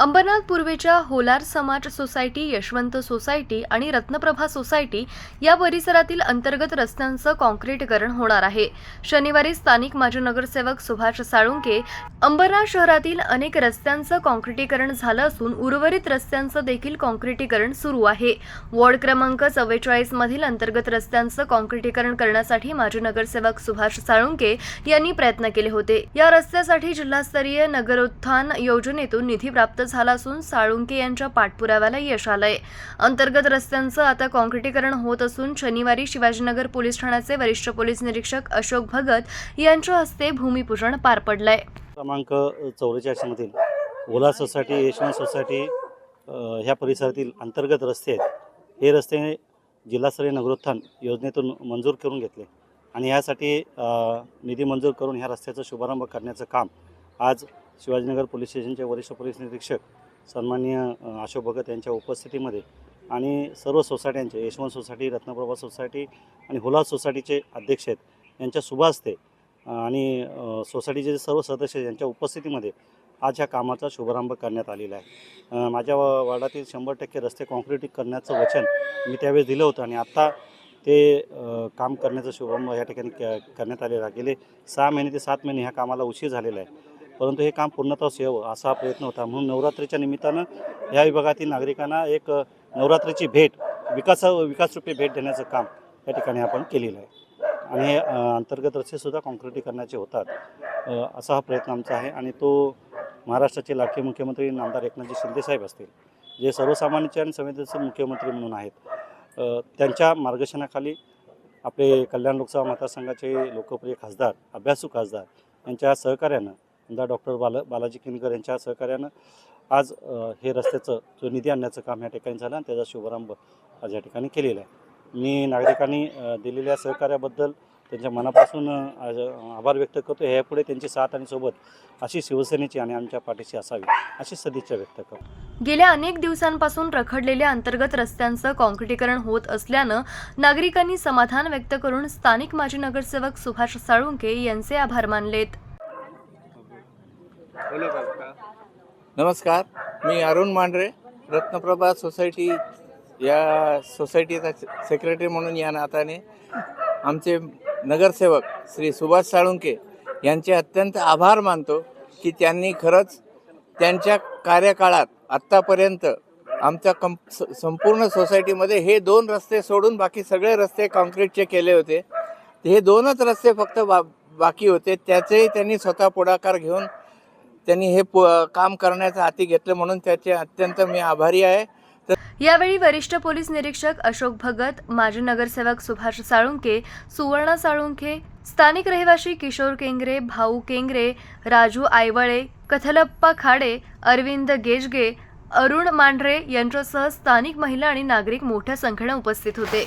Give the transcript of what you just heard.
अंबरनाथ पूर्वेच्या होलार समाज society Yashwant society आणि रत्नप्रभा सोसायटी या परिसरातील अंतर्गत रस्त्यांचं कॉन्क्रीटीकरण होणार आहे. शनिवारी स्थानिक माजी नगरसेवक सुभाष साळुंके अंबरनाथ शहरातील अनेक रस्त्यांचं कॉन्क्रीटीकरण झालं असून उर्वरित रस्त्यांचं देखील कॉन्क्रीटीकरण सुरू आहे. वॉर्ड क्रमांक चव्वेचाळीस मधील अंतर्गत रस्त्यांचं कॉन्क्रीटीकरण करण्यासाठी माजी नगरसेवक सुभाष साळुंके यांनी प्रयत्न केले होते. या रस्त्यासाठी जिल्हास्तरीय नगरोत्थान योजनेतून निधी प्राप्त झाला असून साळुंके यांच्या पाठपुराव्याला यश आलंय. अंतर्गत रस्त्यांचं आता कॉन्क्रीटीकरण होत असून शनिवारी शिवाजीनगर पोलीस ठाण्याचे वरिष्ठ पोलीस निरीक्षक अशोक भगत यांच्या हस्ते भूमिपूजन पार पडलंय. क्रमांक चौवेचाळीसमधील ओला सोसायटी यशवंत सोसायटी ह्या परिसरातील अंतर्गत रस्ते आहेत. हे रस्ते जिल्हास्तरीय नगरोत्थान योजनेतून मंजूर करून घेतले आणि ह्यासाठी निधी मंजूर करून ह्या रस्त्याचा शुभारंभ करण्याचं काम आज शिवाजीनगर पोलीस स्टेशनचे वरिष्ठ पोलीस निरीक्षक सन्माननीय अशोक भगत यांच्या उपस्थितीमध्ये आणि सर्व सोसायट्यांचे यशवंत सोसायटी रत्नप्रभा सोसायटी आणि हुलास सोसायटीचे अध्यक्ष आहेत. यांच्या सुभासते आणि सोसायटीचे जे सर्व सदस्य यांच्या उपस्थितीमध्ये आज ह्या कामाचा शुभारंभ करण्यात आलेला आहे. माझ्या वा- वार्डातील शंभर टक्के रस्ते कॉन्क्रिटिक करण्याचं वचन मी त्यावेळेस दिलं होतं आणि आत्ता ते काम करण्याचा शुभारंभ या ठिकाणी करण्यात आलेला गेले सहा महिने ते सात महिने ह्या कामाला उशीर झालेला आहे. परंतु हे काम पूर्णतः यावं असा हा प्रयत्न होता. म्हणून नवरात्रीच्या निमित्तानं या विभागातील नागरिकांना एक नवरात्रीची भेट विकास विकासरूपी भेट देण्याचं काम या ठिकाणी आपण केलेलं आहे. आणि हे अंतर्गत रस्तेसुद्धा कॉन्क्रिटीकरणाचे होतात असा हा प्रयत्न आमचा आहे. आणि तो महाराष्ट्राचे लाडके मुख्यमंत्री नामदार एकनाथजी शिंदेसाहेब असतील जे सर्वसामान्यचे आणि संवेदनशील मुख्यमंत्री म्हणून आहेत त्यांच्या मार्गदर्शनाखाली आपले कल्याण लोकसभा मतदारसंघाचे लोकप्रिय खासदार अभ्यासू खासदार यांच्या सहकार्यानं आमदार डॉक्टर बाला बालाजी किनकर यांच्या सहकार्यानं आज हे रस्त्याचं जो निधी आणण्याचं काम या ठिकाणी झालं आणि त्याचा शुभारंभ आज या ठिकाणी केलेला आहे. मी नागरिकांनी दिलेल्या सहकार्याबद्दल त्यांच्या मनापासून आज, आभार व्यक्त करतो. ह्यापुढे त्यांची साथ आणि सोबत अशी शिवसेनेची आणि आमच्या पाठीशी असावी अशी सदिच्छा व्यक्त करतो. गेल्या अनेक दिवसांपासून रखडलेल्या अंतर्गत रस्त्यांचं कॉन्क्रीटीकरण होत असल्यानं नागरिकांनी समाधान व्यक्त करून स्थानिक माजी नगरसेवक सुभाष साळुंके यांचे आभार मानलेत. नमस्कार मी अरुण मांढरे रत्नप्रभा सोसायटी या सोसायटीचा सेक्रेटरी म्हणून या नाताने आमचे नगरसेवक श्री सुभाष साळुंके यांचे अत्यंत आभार मानतो की त्यांनी खरंच त्यांच्या कार्यकाळात आत्तापर्यंत आमच्या कंप स- संपूर्ण सोसायटीमध्ये हे दोन रस्ते सोडून बाकी सगळे रस्ते कॉन्क्रीटचे केले होते. हे दोनच रस्ते फक्त बा बाकी होते. त्याचेही त्यांनी स्वतः पुढाकार घेऊन त्यांनी हे काम करण्याचं हाती घेतलं म्हणून त्याचे अत्यंत मी आभारी आहे. यावेळी वरिष्ठ पोलीस निरीक्षक अशोक भगत माजी नगरसेवक सुभाष साळुंके सुवर्णा साळुंखे स्थानिक रहिवासी किशोर केंगरे भाऊ केंगरे राजू आयवळे कथलप्पा खाडे अरविंद गेजगे अरुण मांढरे यांच्यासह स्थानिक महिला आणि नागरिक मोठ्या संख्येने उपस्थित होते.